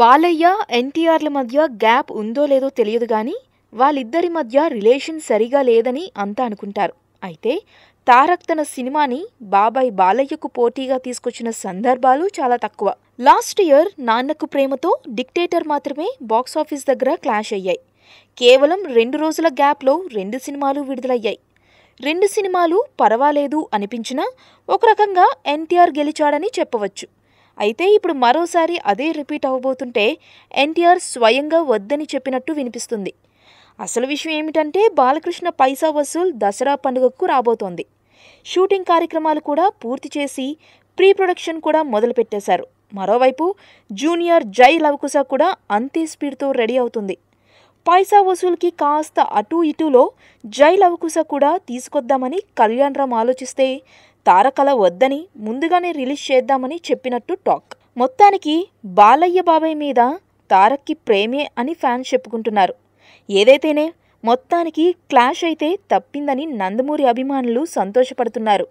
బాలయ్య ఎన్టీఆర్ల మధ్య గ్యాప్ ఉందో లేదో తెలియదు కానీ వాళ్ళిద్దరి మధ్య రిలేషన్ సరిగా లేదని అంతా అనుకుంటారు. అయితే తారక్ తన సినిమాని బాబాయ్ బాలయ్యకు పోటీగా తీసుకొచ్చిన సందర్భాలు చాలా తక్కువ. Last year Nannaku Prematho dictator మాత్రమే బాక్సాఫీస్ దగ్గర క్లాష్ అయ్యాయి. కేవలం రెండు రోజుల గ్యాప్లో రెండు సినిమాలు విడుదలయ్యాయి. రెండు సినిమాలు పర్వాలేదు అనిపించినా ఒక రకంగా ఎన్టీఆర్ గెలిచాడని చెప్పవచ్చు. అయితే ఇప్పుడు మరోసారి అదే రిపీట్ అవ్వబోతుంటే ఎన్టీఆర్ స్వయంగా వద్దని చెప్పినట్టు వినిపిస్తుంది. అసలు విషయం ఏమిటంటే బాలకృష్ణ పైసా వసూల్ దసరా పండుగకు రాబోతోంది. షూటింగ్ కార్యక్రమాలు కూడా పూర్తి చేసి ప్రీ ప్రొడక్షన్ కూడా మొదలుపెట్టేశారు. మరోవైపు జూనియర్ జై లవకుశ కూడా అంతే స్పీడ్తో రెడీ అవుతుంది. పైసా వసూలుకి కాస్త అటూ ఇటూలో జై లవకుశ కూడా తీసుకొద్దామని కళ్యాణ్ రామ్ ఆలోచిస్తే తారకల వద్దని ముందుగానే రిలీజ్ చేద్దామని చెప్పినట్టు టాక్. మొత్తానికి బాలయ్య బాబాయ్ మీద తారక్కి ప్రేమే అని ఫ్యాన్స్ చెప్పుకుంటున్నారు. ఏదైతేనే మొత్తానికి క్లాష్ అయితే తప్పిందని నందమూరి అభిమానులు సంతోషపడుతున్నారు.